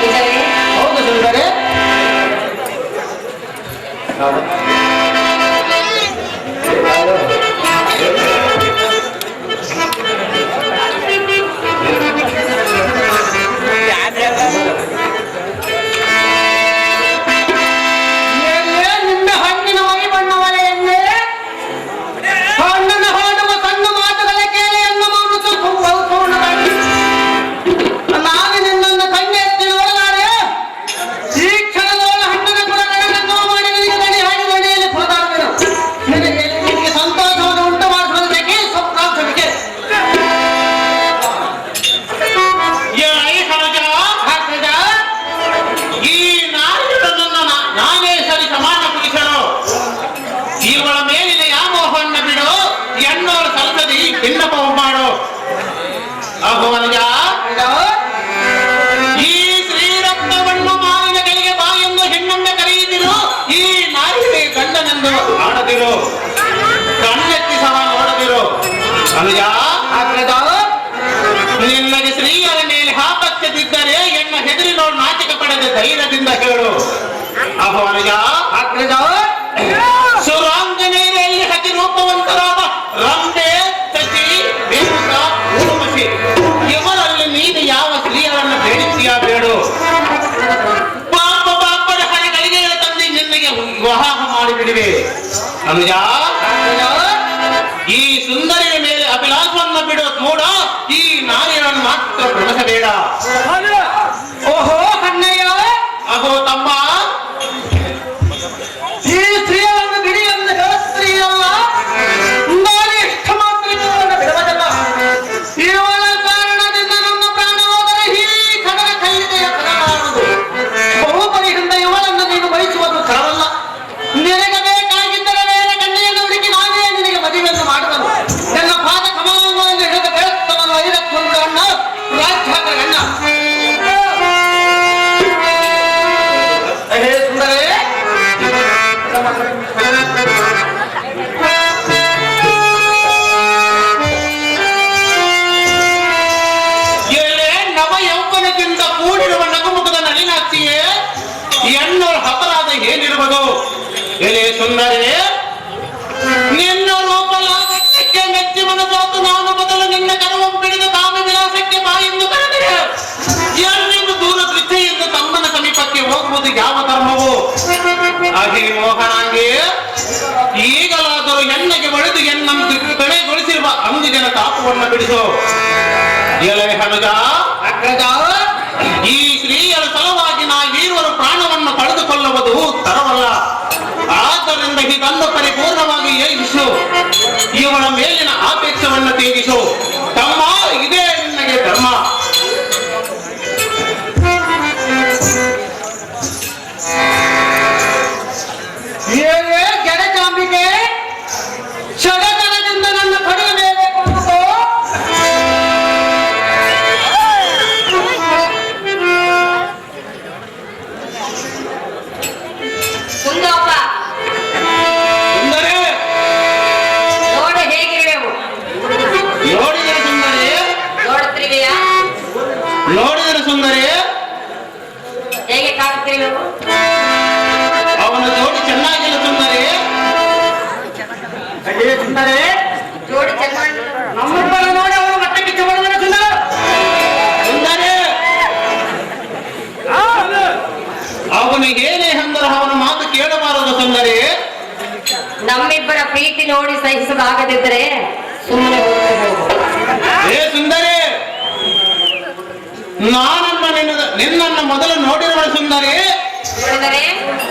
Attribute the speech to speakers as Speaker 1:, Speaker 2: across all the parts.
Speaker 1: 이
Speaker 2: 자리에
Speaker 1: 어느
Speaker 2: 정도를 ಅನುಜ ಅಗ್ರಜ ನಿನಗೆ ಸ್ತ್ರೀಯರ ಮೇಲೆ ಹಾಕತ್ತಿದ್ದರೆ ಎನ್ನ ಹೆದರಿ ನೋಡು, ನಾಚಿಕೆ ಪಡೆದ ಧೈರ್ಯದಿಂದ ಹೇಳು. ಅಹೋ ಅನುಜ ಅಗ್ರಜ ಸುರಾಂಗನೆಯಲ್ಲಿ ಹತಿ ರೂಪವಂತರಾದ ರಂಬೆ ಸಸಿ ಬೇಹುತ ಊರ್ಮಸಿ ಇವರಲ್ಲಿ ನೀನು ಯಾವ ಸ್ತ್ರೀಯರನ್ನು ಬೇಡಿಸಿಯ ಬೇಡು. ಪಾಪ ಪಾಪದ ಹರಿಗಳಿಗೆ ತಂದಿ ನಿನ್ನಗೆ ವಿವಾಹ ಮಾಡಿಬಿಡುವೆ. ಅನುಜ ಈ ಸುಂದರಿ ಮೂಡೋ ಈ ನಾರಿನ ಮಾತ್ರ ಭ್ರಮಿಸಬೇಡ ಎಲೆ ಸುಂದರೇ. ನಿನ್ನ ರೂಪ ಮೆಚ್ಚಿ ಮನಸೋತು ನಾನು ಮೊದಲು ನಿನ್ನ ಕರವಂ ಬಿಡಿದ ಕಾಮ ವಿಳಾಸಕ್ಕೆ ಬಾ ಎಂದು ಕರೆದರೆ ಯಾರಿಗೂ ದೂರ ದೃಷ್ಟಿಯಿಂದ ತಮ್ಮನ ಸಮೀಪಕ್ಕೆ ಹೋಗುವುದು ಯಾವ ಧರ್ಮವು? ಅಹಿ ಮೋಹನಾಗಿ, ಈಗಲಾದರೂ ಹೆಣ್ಣಿಗೆ ಒಡೆದು ಹೆಣ್ಣನ್ನು ಬೆಳೆಗೊಳಿಸಿರುವ ಅಂದಿನ ತಾಪವನ್ನು ಬಿಡಿಸು. ಎಲೆ ಹಣಜ ಅಗ್ರಜ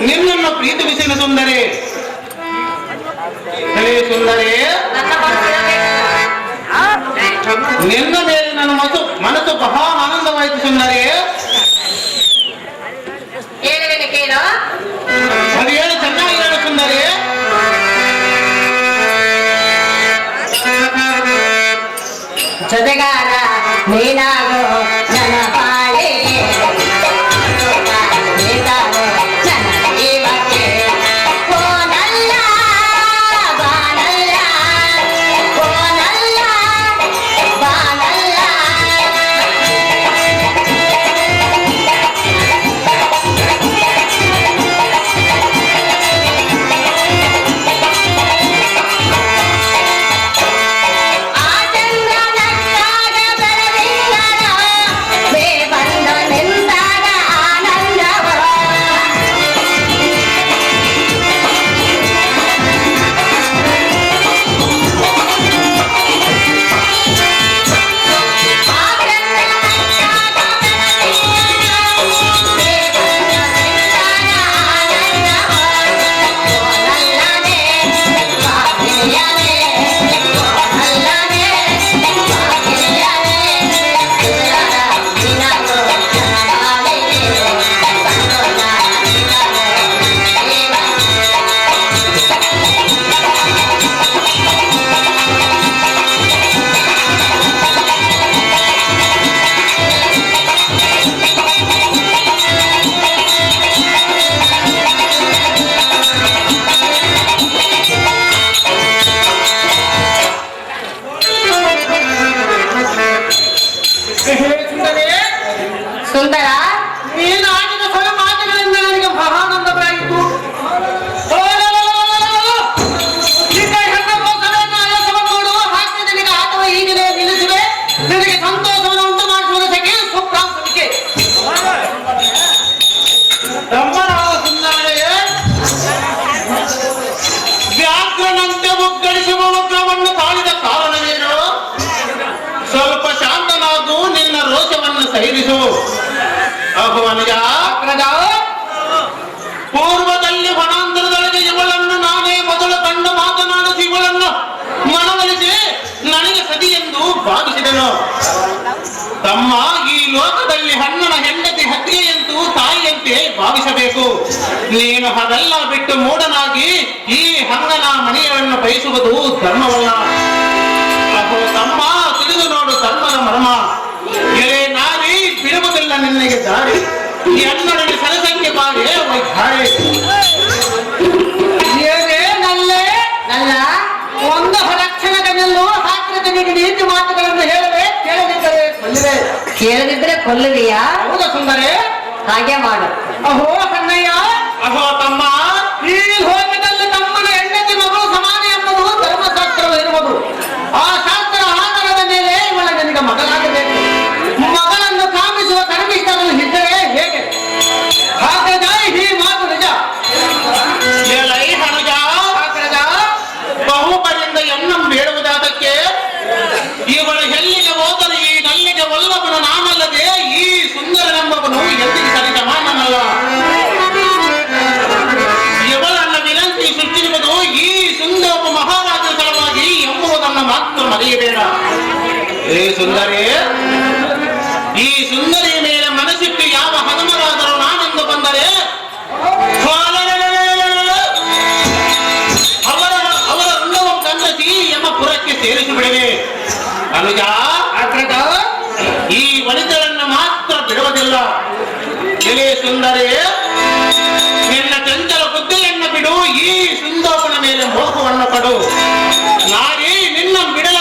Speaker 2: ನಿನ್ನನ್ನು ಪ್ರೀತಿಸಿದ ಸುಂದರಿ ಹೇ ಸುಂದರಿ
Speaker 1: ನನ್ನ ಮನಸ್ಸಿರಬೇಕು
Speaker 2: ನಿನ್ನ ಮೇಲೆ ನನ್ನ ಮನಸ್ಸು ಮನಸ್ಸು ಬಹಳ ಆನಂದವಾಯಿತು ಸುಂದರಿ
Speaker 1: ಹೇಳುವೆನು ಕೇಳು
Speaker 2: ಅದು ಹೇಳು ಚೆನ್ನಾಗಿ ಹೇಳು ಸುಂದರಿ
Speaker 1: ಜೊತೆಗಾರ ನೀನಾಗೋ
Speaker 2: ಅಹೋವನಜ ಪೂರ್ವದಲ್ಲಿ ವನಾಂತರದೊಳಗೆ ಇವಳನ್ನು ನಾನೇ ಮೊದಲು ಕಂಡು ಮಾತನಾಡಿಸಿ ಇವಳನ್ನು ಮನವೊಲಿಸಿ ನನಗೆ ಸತಿ ಎಂದು ಭಾವಿಸಿದನು. ತಮ್ಮ ಈ ಲೋಕದಲ್ಲಿ ಹಣ್ಣನ ಹೆಂಡತಿ ಹತ್ತಿಗೆಯಂತೂ ತಾಯಿಯಂತೆ ಭಾವಿಸಬೇಕು. ನೀನು ಹಾಗೆಲ್ಲ ಬಿಟ್ಟು ಮೂಡನಾಗಿ ಈ ಹಣ್ಣನ ಮನೆಯನ್ನು ಬಯಸುವುದು ಧರ್ಮವಲ್ಲ. ಅಹೋ ತಮ್ಮ ತಿಳಿದು ನೋಡು ಧರ್ಮದ ಮರ್ಮ. ಎಲೆ ನಾರಿ ಬಿಡುವುದಿಲ್ಲ ನಿನ್ನಗೆ ದಾರಿ. ವೈಖಾರಿ ಏನೇ ನಲ್ಲೆ
Speaker 1: ನಲ್ಲ
Speaker 2: ಒಂದು ರಕ್ಷಣೆಗಳಲ್ಲೂ ಹಾಕಿದ ನೀತಿ ಮಾತುಗಳನ್ನು ಹೇಳದೆ ಕೇಳದಿದ್ದರೆ ಕೊಲ್ಲಿದೆ
Speaker 1: ಕೇಳದಿದ್ರೆ ಕೊಲ್ಲುವಿಯಾ?
Speaker 2: ಹೌದ ಸುಂದರೇ.
Speaker 1: ಹಾಗೆ ಮಾಡು.
Speaker 2: ಅಹೋ ಕನ್ನಯ್ಯ. ಅಹೋ ತಮ್ಮ. ಲೋಕದಲ್ಲಿ ಅನುಜ ಈ ವನಿತೆಗಳನ್ನು ಮಾತ್ರ ಬಿಡುವುದಿಲ್ಲ. ಎಲೆ ಸುಂದರಿ ನಿನ್ನ ಚಂಚಲ ಬುದ್ಧಿಯನ್ನು ಬಿಡು ಈ ಸುಂದೋಪನ ಮೇಲೆ ಮೋಹವನ್ನು ಪಡು ನಾರಿ ನಿನ್ನ ಬಿಡಲಾರದೆ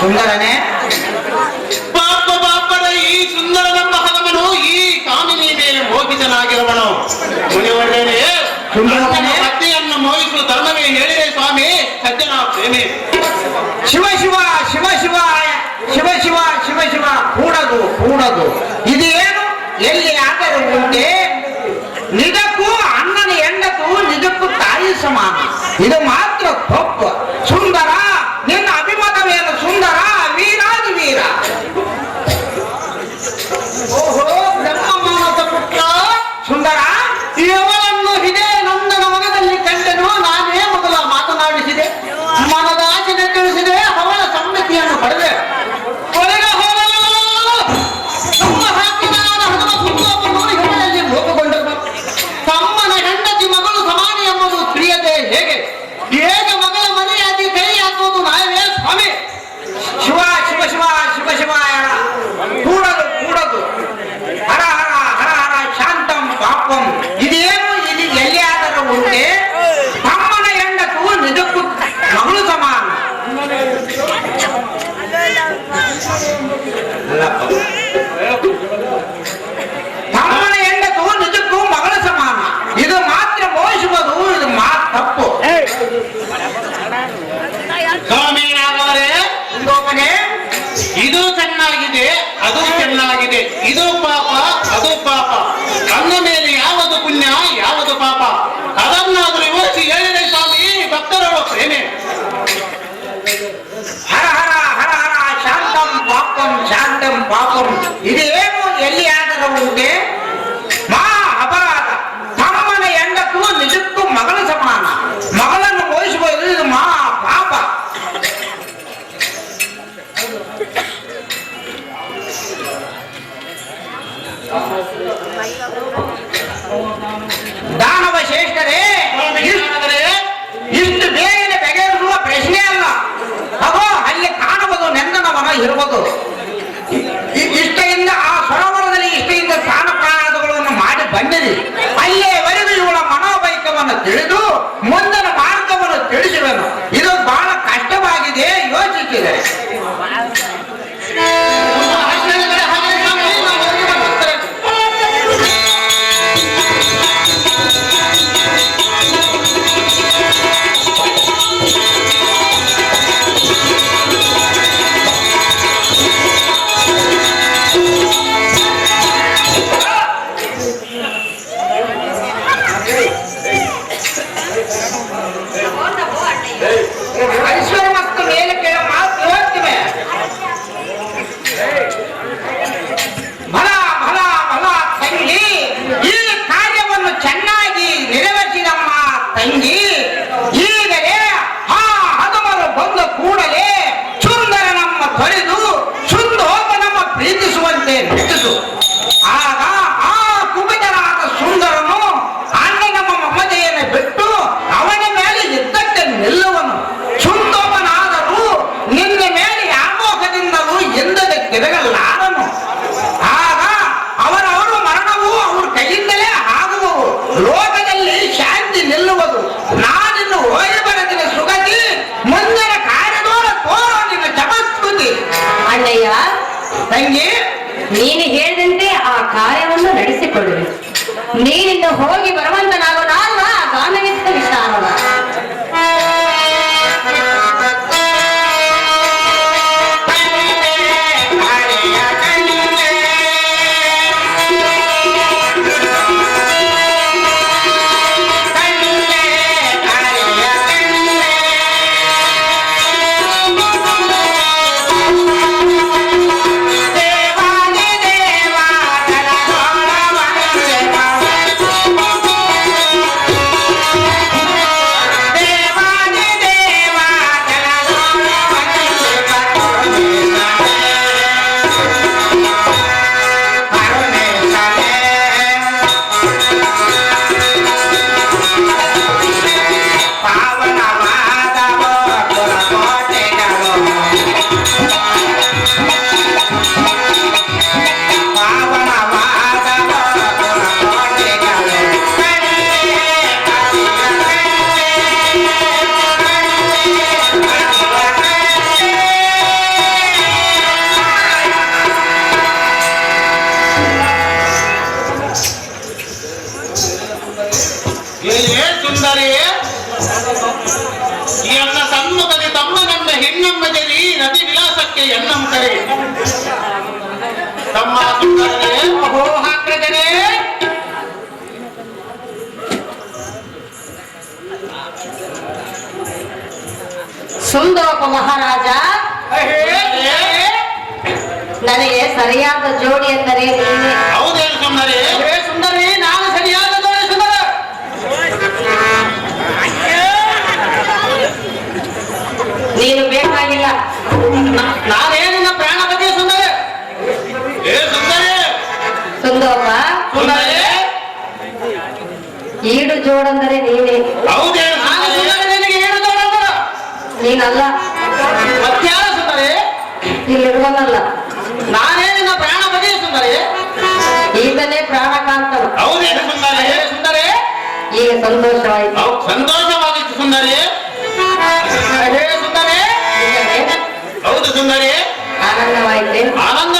Speaker 3: ಸುಂದರನೇ.
Speaker 2: ಪಾಪ ಪಾಪದ ಈ ಸುಂದರನ ಹಲವನು ಈ ಕಾಮಿನಿ ಮೇಲೆ ಮೋಹಿತನಾಗಿರುವನು. ಮುನಿ
Speaker 3: ಸುಂದರನೇ.
Speaker 2: ಸತ್ಯವನ್ನು ಮೋಹಿಸುವ ಧರ್ಮವೇ ಹೇಳಿದೆ ಸ್ವಾಮಿ ಸತ್ಯನ ಪ್ರೇಮಿ.
Speaker 3: ಶಿವ ಶಿವ ಶಿವ ಶಿವ ಶಿವ ಶಿವ ಶಿವ ಶಿವ ಕೂಡದು ಕೂಡದು. ಇದೇನು? ಎಲ್ಲಿ ಆದರೂ ಉಂಟೆ ನಿಜಕ್ಕೂ ಅಣ್ಣನ ಹೆಂಡತು ನಿಜಕ್ಕೂ ತಾಯಿ ಸಮಾನ. ಇದು ಮಾತ್ರ মানব ஏமே ஹர ஹர ஹர ஹர சாந்தம் பாப்பம் சாந்தம் பாப்பம். ಇದೇನು ಎಲ್ಲಿ
Speaker 1: ನೀನು ಹೇಳಿದಂತೆ ಆ ಕಾರ್ಯವನ್ನು ನಡೆಸಿಕೊಳ್ಳುವೆ. ನೀನಿಂದ ಹೋಗಿ ಬರುವಂತನಾಗೋ ನಾನು ಆ ಗಾನವಿದ್ದ ವಿಚಾರವ.
Speaker 2: ನದಿ ವಿಲಾಸಕ್ಕೆ ಎನ್ನಂ ಕರೆ. ತಮ್ಮ
Speaker 4: ಹಾಕಿದರೆ.
Speaker 1: ಸುಂದರಪ್ಪ ಮಹಾರಾಜ ನನಗೆ ಸರಿಯಾದ ಜೋಡಿ ಎಂದರೆ ಹೌದೇ
Speaker 2: ಹೌದೇನು ಸುಂದರಿ
Speaker 4: ಹೇ ಸುಂದರಿ ನಾನು ಸರಿಯಾದ ಜೋಡಿ ಸುಂದರ
Speaker 1: ನೀನು ಬೇಕಾಗಿಲ್ಲ
Speaker 4: ನಾನೇನಿನ ಪ್ರಾಣ ಬದಿಯ ಸುಂದರ
Speaker 2: ಏ ಸುಂದರಿ
Speaker 1: ಸುಂದರಪ್ಪ
Speaker 2: ಸುಂದರಿ
Speaker 1: ಈಡು ಜೋಡೆಂದರೆ ನೀನೆ
Speaker 2: ಹೌದೇನು
Speaker 4: ನಾನು
Speaker 2: ಸುಂದರಿ
Speaker 4: ಸುಂದರ ನಿನಗೆ ಏನು ಜೋಡ ಅಂದರ
Speaker 1: ನೀನಲ್ಲ
Speaker 4: ಮತ್ಯಾರ ಸುಂದರಿ
Speaker 1: ಇಲ್ಲಿರುವನಲ್ಲ
Speaker 4: ನಾನೇನಿನ ಪ್ರಾಣ ಬದಿಯ ಸುಂದರಿ
Speaker 1: ಈಗಲೇ ಪ್ರಾಣಕಾಂತನು
Speaker 2: ಹೌದೇನು ಸುಂದರಿ
Speaker 4: ಹೇ ಸುಂದರಿ
Speaker 1: ಈಗ ಸಂತೋಷವಾಯಿತು
Speaker 2: ಹೌದು ಸಂತೋಷವಾಗಿತ್ತು ಸುಂದರಿ 안 한다